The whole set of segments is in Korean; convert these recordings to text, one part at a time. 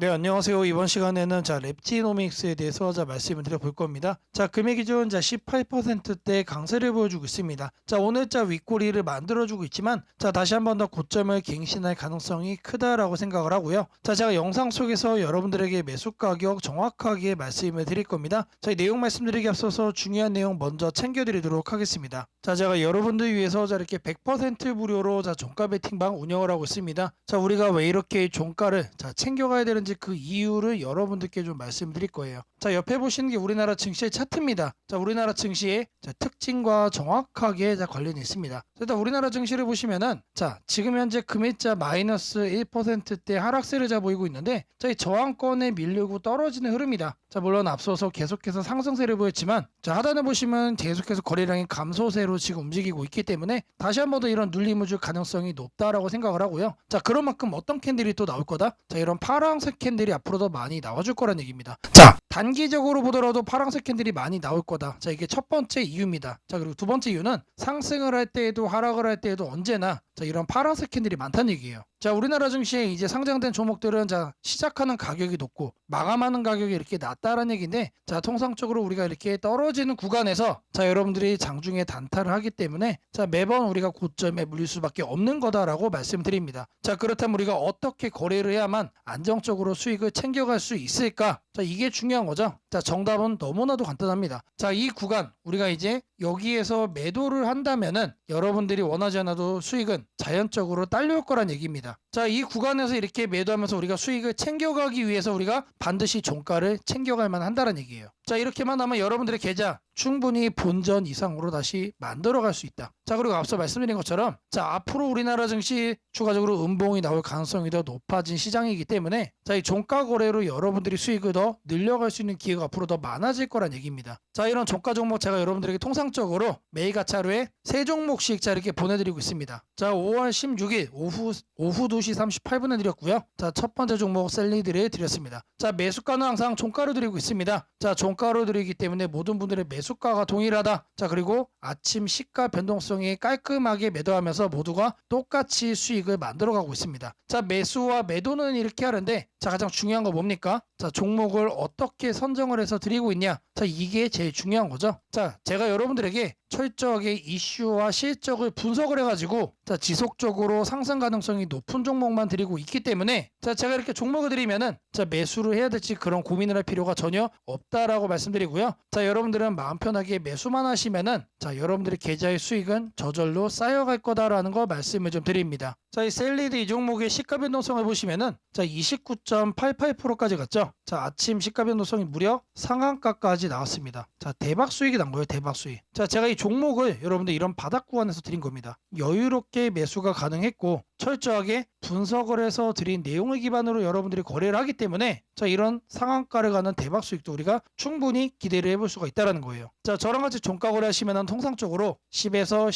네, 안녕하세요. 이번 시간에는 자, 랩지노믹스에 대해서 자, 말씀을 드려볼 겁니다. 자, 금액 기준 자, 18%대 강세를 보여주고 있습니다. 자, 오늘 자, 윗꼬리를 만들어주고 있지만 자, 다시 한 번 더 고점을 갱신할 가능성이 크다라고 생각을 하고요. 자, 제가 영상 속에서 여러분들에게 매수 가격 정확하게 말씀을 드릴 겁니다. 자, 이 내용 말씀드리기 앞서서 중요한 내용 먼저 챙겨드리도록 하겠습니다. 자, 제가 여러분들 위해서 자, 이렇게 100% 무료로 자, 종가 베팅방 운영을 하고 있습니다. 자, 우리가 왜 이렇게 종가를 자, 챙겨가야 되는지 그 이유를 여러분들께 좀 말씀드릴 거예요. 자, 옆에 보시는 게 우리나라 증시의 차트입니다. 자, 우리나라 증시의 자, 특징과 정확하게 자, 관련이 있습니다. 자, 일단 우리나라 증시를 보시면은 자, 지금 현재 금일자 마이너스 1%대 하락세를 자 보이고 있는데 자, 이 저항권에 밀리고 떨어지는 흐름이다. 자, 물론 앞서서 계속해서 상승세를 보였지만 자, 하단을 보시면 계속해서 거래량이 감소세로 지금 움직이고 있기 때문에 다시 한 번 더 이런 눌림을 줄 가능성이 높다라고 생각을 하고요. 자, 그런 만큼 어떤 캔들이 또 나올 거다? 자, 이런 파란색 캔들이 앞으로 더 많이 나와줄 거란 얘기입니다. 자, 단기적으로 보더라도 파란색 캔들이 많이 나올 거다. 자, 이게 첫 번째 이유입니다. 자, 그리고 두 번째 이유는 상승을 할 때에도 하락을 할 때에도 언제나 자, 이런 파란색 캔들이 많다는 얘기예요. 자, 우리나라 증시에 이제 상장된 종목들은 자, 시작하는 가격이 높고 마감하는 가격이 이렇게 낮다라는 얘기인데 자, 통상적으로 우리가 이렇게 떨어지는 구간에서 자, 여러분들이 장중에 단타를 하기 때문에 자, 매번 우리가 고점에 물릴 수밖에 없는 거다라고 말씀드립니다. 자, 그렇다면 우리가 어떻게 거래를 해야만 안정적으로 수익을 챙겨갈 수 있을까? 자, 이게 중요한 거죠. 자, 정답은 너무나도 간단합니다. 자, 이 구간 우리가 이제 여기에서 매도를 한다면은 여러분들이 원하지 않아도 수익은 자연적으로 딸려올 거란 얘기입니다. 자, 이 구간에서 이렇게 매도하면서 우리가 수익을 챙겨가기 위해서 우리가 반드시 종가를 챙겨갈 만 한다는 얘기예요. 자, 이렇게만 하면 여러분들의 계좌 충분히 본전 이상으로 다시 만들어갈 수 있다. 자, 그리고 앞서 말씀드린 것처럼 자, 앞으로 우리나라 증시 추가적으로 음봉이 나올 가능성이 더 높아진 시장이기 때문에 자, 이 종가 거래로 여러분들이 수익을 더 늘려갈 수 있는 기회가 앞으로 더 많아질 거란 얘기입니다. 자, 이런 종가 종목 제가 여러분들에게 통상적으로 매일 가차로에 세 종목씩 자 이렇게 보내드리고 있습니다. 자, 5월 16일 오후 오후 2시 38분에 드렸고요. 자, 첫 번째 종목 셀리드를 드렸습니다. 자, 매수가는 항상 종가로 드리고 있습니다. 자, 종가 로 드리기 때문에 모든 분들의 매수가가 동일하다. 자, 그리고 아침 시가 변동성이 깔끔하게 매도하면서 모두가 똑같이 수익을 만들어가고 있습니다. 자, 매수와 매도는 이렇게 하는데 자, 가장 중요한 거 뭡니까? 자, 종목을 어떻게 선정을 해서 드리고 있냐? 자, 이게 제일 중요한 거죠. 자, 제가 여러분들에게 철저하게 이슈와 실적을 분석을 해가지고 자 지속적으로 상승 가능성이 높은 종목만 드리고 있기 때문에 자 제가 이렇게 종목을 드리면은 자 매수를 해야 될지 그런 고민을 할 필요가 전혀 없다라고 말씀드리고요. 자 여러분들은 마음 편하게 매수만 하시면은 자 여러분들의 계좌의 수익은 저절로 쌓여갈 거다라는 거 말씀을 좀 드립니다. 자 이 셀리드 이 종목의 시가 변동성을 보시면은 자 29.88%까지 갔죠. 자 아침 시가 변동성이 무려 상한가까지 나왔습니다. 자 대박 수익이 난 거예요. 대박 수익. 자 제가 이 종목을 여러분들 이런 바닥 구간에서 드린 겁니다. 여유롭게 매수가 가능했고 철저하게 분석을 해서 드린 내용을 기반으로 여러분들이 거래를 하기 때문에 자 이런 상한가를 가는 대박 수익도 우리가 충분히 기대를 해볼 수가 있다라는 거예요. 자 저랑 같이 종가 거래하시면 통상적으로 10에서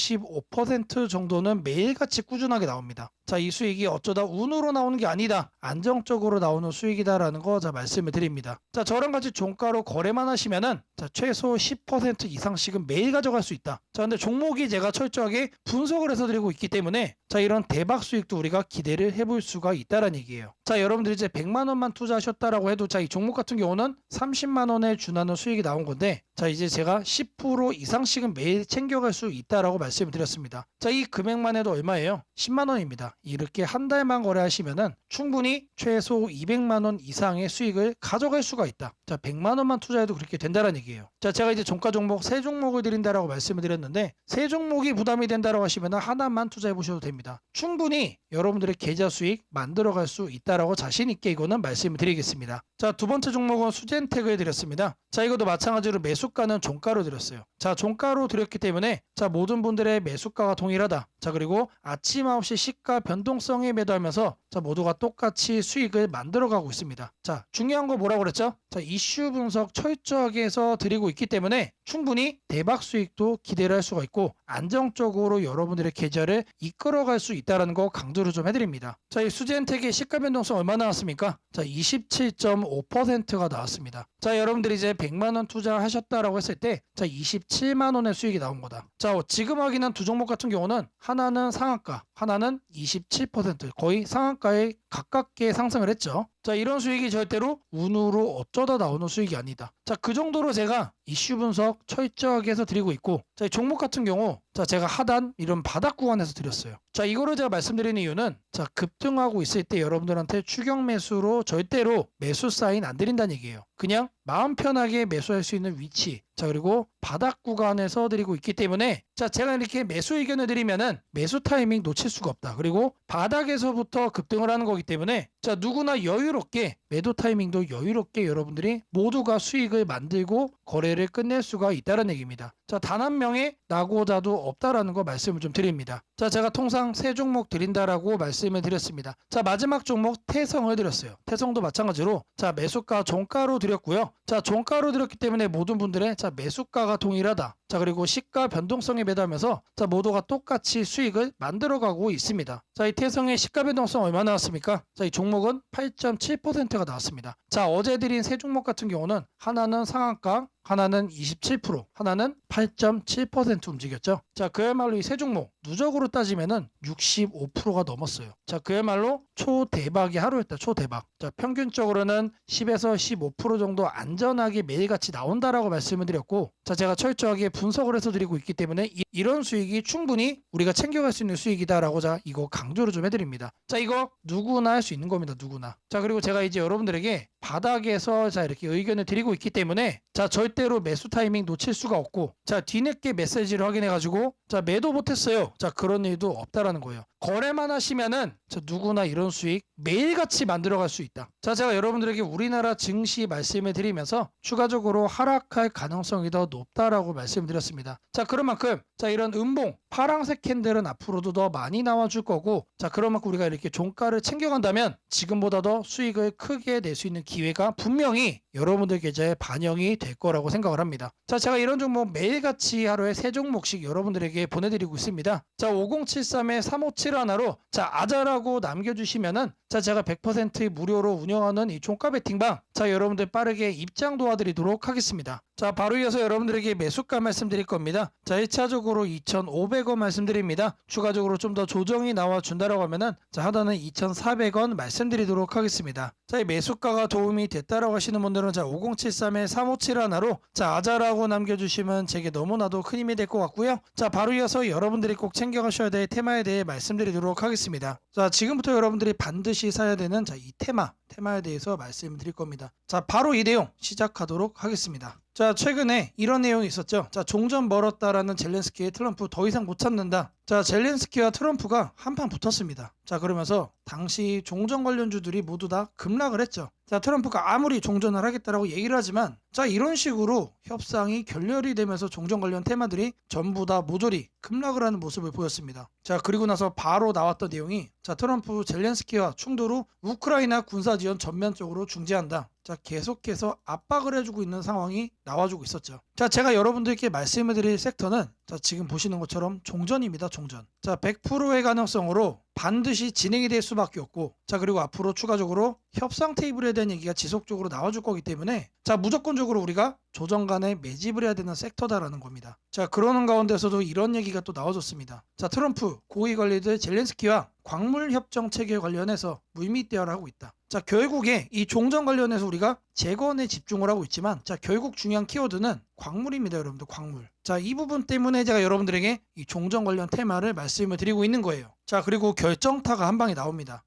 15% 정도는 매일같이 꾸준하게 나옵니다. 자 이 수익이 어쩌다 운으로 나오는 게 아니다. 안정적으로 나오는 수익이다라는 거 자 말씀을 드립니다. 자 저랑 같이 종가로 거래만 하시면은 자 최소 10% 이상씩은 매일 가져갈 수 있다. 자 근데 종목이 제가 철저하게 분석을 해서 드리고 있기 때문에 자 이런 대박 수익도 우리가 기대를 해볼 수가 있다라는 얘기예요. 자 여러분들이 이제 100만 원만 투자하셨다라고 해도 자 이 종목 같은 경우는 30만 원에 준하는 수익이 나온 건데 자 이제 제가 10% 이상씩은 매일 챙겨갈 수 있다라고 말씀을 드렸습니다. 자 이 금액만 해도 얼마예요? 10만 원입니다. 이렇게 한 달만 거래하시면은 충분히 최소 200만 원 이상의 수익을 가져갈 수가 있다. 자 100만 원만 투자해도 그렇게 된다는 얘기예요. 자 제가 이제 종가 종목 세 종목을 드린다라고 말씀을 드렸는데 세 종목이 부담이 된다라고 하시면 하나만 투자해 보셔도 됩니다. 충분히 여러분들의 계좌 수익 만들어 갈 수 있다 라고 자신 있게 이거는 말씀을 드리겠습니다. 자 두 번째 종목은 수젠텍을 드렸습니다. 자 이것도 마찬가지로 매수가는 종가로 드렸어요. 자 종가로 드렸기 때문에 자 모든 분들의 매수가가 동일하다. 자 그리고 아침 9시 시가 변동성에 매도하면서 자 모두가 똑같이 수익을 만들어가고 있습니다. 자 중요한 거 뭐라고 그랬죠? 자 이슈 분석 철저하게 해서 드리고 있기 때문에 충분히 대박 수익도 기대를 할 수가 있고 안정적으로 여러분들의 계좌를 이끌어갈 수 있다는 거 강조를 좀 해드립니다. 자 이 수젠텍의 시가 변동성 얼마 나왔습니까? 자 27.5%가 나왔습니다. 자 여러분들이 이제 100만 원 투자하셨다라고 했을 때 자 27만 원의 수익이 나온 거다. 자 지금 확인한 두 종목 같은 경우는 하나는 상한가, 하나는 27% 거의 상한가 에 가깝게 상승을 했죠. 자 이런 수익이 절대로 운으로 어쩌다 나오는 수익이 아니다. 자 그 정도로 제가 이슈 분석 철저하게 해서 드리고 있고 자이 종목 같은 경우 자 제가 하단 이런 바닥 구간에서 드렸어요. 자 이거를 제가 말씀드리는 이유는 자 급등하고 있을 때 여러분들한테 추격 매수로 절대로 매수 사인 안 드린다는 얘기예요. 그냥 마음 편하게 매수할 수 있는 위치 자 그리고 바닥 구간에서 드리고 있기 때문에 자 제가 이렇게 매수 의견을 드리면은 매수 타이밍 놓칠 수가 없다. 그리고 바닥에서부터 급등을 하는 거기 때문에 자 누구나 여유 롭게 매도 타이밍도 여유롭게 여러분들이 모두가 수익을 만들고 거래를 끝낼 수가 있다는 얘기입니다. 자 단 한 명의 나고자도 없다라는 거 말씀을 좀 드립니다. 자 제가 통상 세 종목 드린다라고 말씀을 드렸습니다. 자 마지막 종목 태성을 드렸어요. 태성도 마찬가지로 자 매수가 종가로 드렸고요. 자 종가로 드렸기 때문에 모든 분들의 자 매수가가 동일하다. 자 그리고 시가 변동성에 매달면서 자 모두가 똑같이 수익을 만들어 가고 있습니다. 자 이 태성의 시가 변동성 얼마 나왔습니까? 자 이 종목은 8.7%가 나왔습니다. 자 어제 드린 세 종목 같은 경우는 하나는 상한가, 하나는 27%, 하나는 8.7% 움직였죠. 자, 그야말로 이 세 종목 누적으로 따지면은 65%가 넘었어요. 자, 그야말로 초대박의 하루였다. 초대박. 자, 평균적으로는 10에서 15% 정도 안전하게 매일같이 나온다라고 말씀을 드렸고, 자, 제가 철저하게 분석을 해서 드리고 있기 때문에 이, 이런 수익이 충분히 우리가 챙겨갈 수 있는 수익이다라고 자 이거 강조를 좀 해드립니다. 자, 이거 누구나 할 수 있는 겁니다. 누구나. 자, 그리고 제가 이제 여러분들에게 바닥에서 자 이렇게 의견을 드리고 있기 때문에 자 절대로 매수 타이밍 놓칠 수가 없고 자 뒤늦게 메시지를 확인해 가지고 자 매도 못했어요. 자 그런 일도 없다라는 거예요 거래만 하시면은 자 누구나 이런 수익 매일같이 만들어갈 수 있다 자 제가 여러분들에게 우리나라 증시 말씀을 드리면서 추가적으로 하락할 가능성이 더 높다라고 말씀드렸습니다 자 그런 만큼 자 이런 음봉 파랑색 캔들은 앞으로도 더 많이 나와줄 거고 자 그런 만큼 우리가 이렇게 종가를 챙겨간다면 지금보다 더 수익을 크게 낼 수 있는 기회가 분명히 여러분들 계좌에 반영이 될 거라고 생각을 합니다. 자, 제가 이런 종목 매일같이 하루에 세 종목씩 여러분들에게 보내드리고 있습니다. 자, 5073에 357 하나로 자 아자라고 남겨주시면은 자 제가 100% 무료로 운영하는 이 종가 베팅방 자 여러분들 빠르게 입장 도와드리도록 하겠습니다. 자 바로 이어서 여러분들에게 매수가 말씀드릴 겁니다. 자 1차적으로 2,500원 말씀드립니다. 추가적으로 좀 더 조정이 나와 준다라고 하면은 자 하단은 2,400원 말씀드리도록 하겠습니다. 자 이 매수가가 도움이 됐다라고 하시는 분들은 자 5073에 357 하나로 자 아자라고 남겨주시면 제게 너무나도 큰 힘이 될 것 같고요. 자 바로 이어서 여러분들이 꼭 챙겨가셔야 될 테마에 대해 말씀드리도록 하겠습니다. 자 지금부터 여러분들이 반드시 사야 되는 자 이 테마 테마에 대해서 말씀드릴 겁니다. 자 바로 이 내용 시작하도록 하겠습니다. 자 최근에 이런 내용이 있었죠. 자 종전 멀었다라는 젤렌스키의 트럼프 더 이상 못 참는다. 자 젤렌스키와 트럼프가 한판 붙었습니다. 자 그러면서 당시 종전 관련주들이 모두 다 급락을 했죠. 자 트럼프가 아무리 종전을 하겠다라고 얘기를 하지만 자 이런 식으로 협상이 결렬이 되면서 종전 관련 테마들이 전부 다 모조리 급락을 하는 모습을 보였습니다. 자 그리고 나서 바로 나왔던 내용이 자 트럼프 젤렌스키와 충돌 후 우크라이나 군사 지원 전면적으로 중지한다. 자 계속해서 압박을 해주고 있는 상황이 나와주고 있었죠. 자 제가 여러분들께 말씀을 드릴 섹터는 자 지금 보시는 것처럼 종전입니다. 종전. 자 100%의 가능성으로 반드시 진행이 될 수밖에 없고 자 그리고 앞으로 추가적으로 협상 테이블에 대한 얘기가 지속적으로 나와줄 거기 때문에 자 무조건적으로 우리가 조정 간에 매집을 해야 되는 섹터다라는 겁니다. 자 그러는 가운데서도 이런 얘기가 또 나와줬습니다. 자 트럼프 고위 관리들 젤렌스키와 광물 협정 체결 관련해서 물밑 대화를 하고 있다. 자 결국에 이 종전 관련해서 우리가 재건에 집중을 하고 있지만 자 결국 중요한 키워드는 광물입니다 여러분들 광물. 자 이 부분 때문에 제가 여러분들에게 이 종전 관련 테마를 말씀을 드리고 있는 거예요. 자 그리고 결정타가 한 방에 나옵니다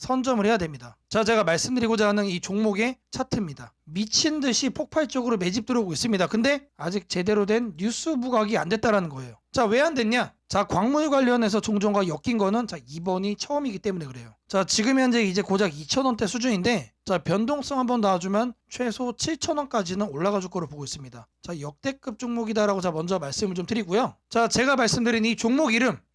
선점을 해야 됩니다. 자, 제가 말씀드리고자 하는 이 종목의 차트입니다. 미친 듯이 폭발적으로 매집 들어오고 있습니다. 근데 아직 제대로 된 뉴스 부각이 안 됐다라는 거예요. 자, 왜 안 됐냐? 자, 광물 관련해서 종종과 엮인 거는 자, 이번이 처음이기 때문에 그래요. 자, 지금 현재 이제 고작 2,000원대 수준인데 자, 변동성 한번 놔주면 최소 7,000원까지는 올라가 줄 거로 보고 있습니다. 자, 역대급 종목이다라고 자 먼저 말씀을 좀 드리고요. 자, 제가 말씀드린 이 종목 이름